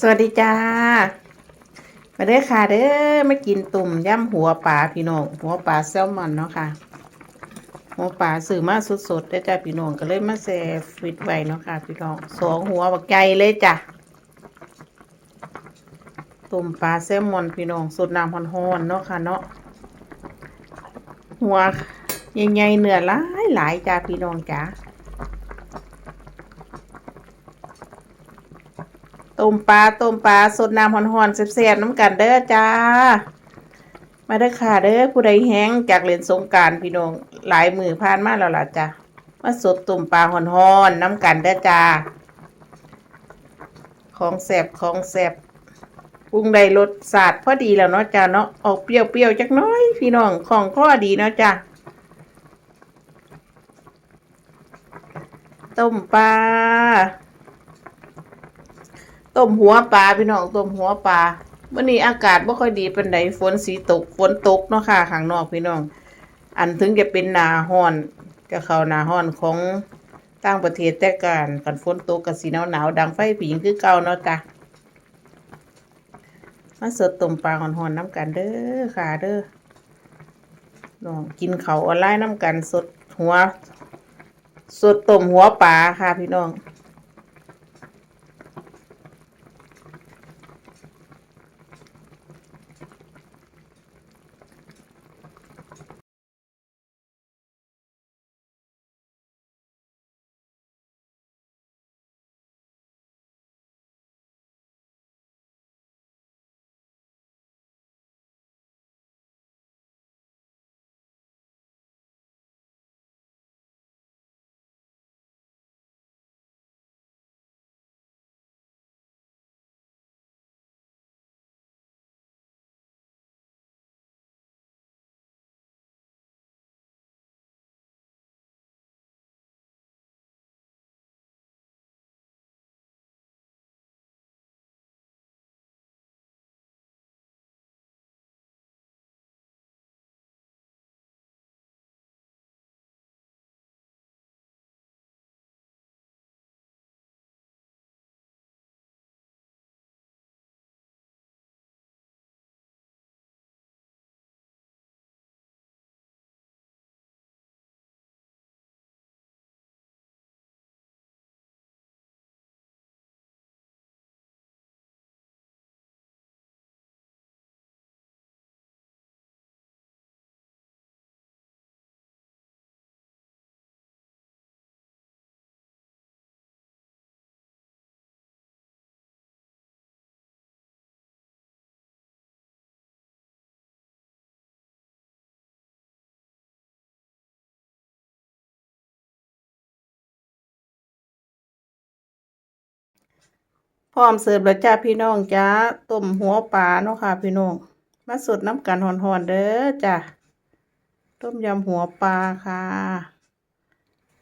สวัสดีจ้า มาเด้อค่ะเด้อมากินตุ่มย่ำหัวปลาพี่น้องหัวปลาแซลมอนเนาะค่ะ หัวปลาซื้อมาสดๆได้จ้าพี่น้องก็เลยมาแซ่ฟิตไว้เนาะค่ะ พี่น้องสองหัวบักใหญ่เลยจ้ะตุ่มปลาแซลมอนพี่น้องสดน้ำฮอนๆเนาะค่ะเนาะหัวใหญ่ๆเนื้อหลายหลายๆจ้าพี่น้องจ้า ต้มปลาต้มปลาสดน้ำหอนๆแซ่บๆน้ำกันเด้อจ้า มาเด้อค่ะเด้อผู้ใดแห้งจากเล่นสงการพี่น้องหลายมือผ่านมาแล้วล่ะจ้ามาสดต้มปลาหอนๆน้ำกันเด้อจ้า ของแซ่บของแซ่บปรุงได้รสสาดพอดีแล้วเนาะจ้าเนาะออกเปรี้ยวๆจักน้อย พี่น้องของข้อดีเนาะจ้าต้มปลา ต้มหัวปลาพี่น้องต้มหัวปลาเมื่อนี้อากาศไม่ค่อยดีเป็นไดฝนสีตกฝนตกเนาะค่ะข้างนอกพี่น้อง อันถึงจะเป็นนาห้อนจะเข้านาห้อนของต่างประเทศแต่การกันฝนตกกับสีหนาวหนาวๆดังไฟผิงคือเก่าเนาะจ้ะมาสดต้มปลาหอนๆน้ำกันเด้อค่ะเด้อน้องกินเขาออนไลน์น้ำกันสดหัว สดต้มหัวปลาค่ะพี่น้อง พร้อมเสิร์ฟแล้วจ้าพี่น้องจ้าต้มหัวปลาเนาะค่ะ พี่น้องมาสดน้ำกันหอนๆเด้อจ้าต้มยำหัวปลาค่ะ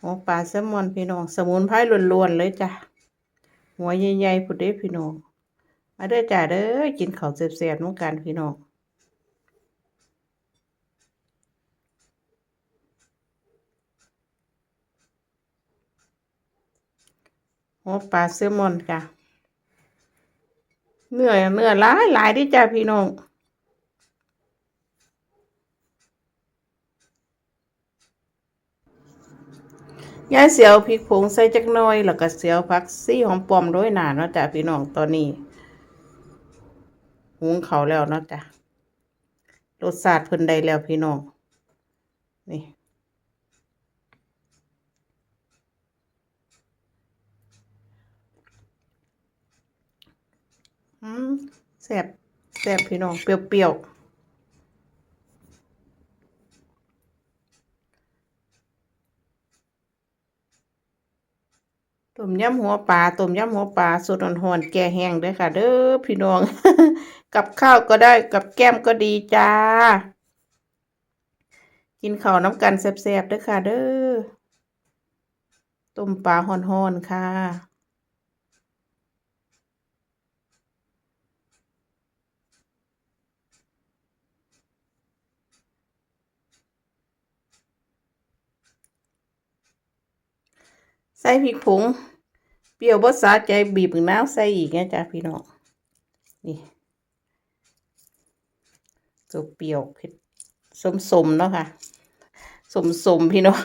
หัวปลาแซลมอนพี่น้องสมุนไพรล้วนๆเลยจ้ะหัวใหญ่ๆพุดเด้พี่น้องมาเด้อจ้าเด้อกินข้าวแซ่บๆน้ำกันพี่น้องหัวปลาแซลมอนจ้ะ เนื้อเนื้อหลายหลายเดิจ้าพี่น้องยายเสียวพริกผงใส่จักน่อย แล้วก็เสียวผักซี่หอมปอมด้วยหนาเนาะจ้ะพี่น้องตอนนี้หุงเขาแล้วเนาะจ้ะรสชาติเพิ่นได้แล้วพี่น้องนี่ อืมแซ่บแซ่บพี่น้อง เปรี้ยวๆต้มยำหัวปลาต้มยำหัวปลาสดอ่อนๆแก่แห้งเด้อค่ะ เด้อพี่น้อง กับข้าวก็ได้กับแก้มก็ดีจ้า กินข้าวน้ำกันแซ่บๆเด้อค่ะ เด้อต้มปลาห่อนๆค่ะ ใส่พริกผง เปรี้ยวบ่สะใจบีบมะนาวใส่อีกไงจ้ะพี่น้อง นี่ตัวเปรี้ยวเผ็ดสมๆเนาะค่ะ สมๆพี่น้อง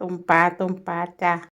ต้มปลาต้มปลาจ้ะต้มปลา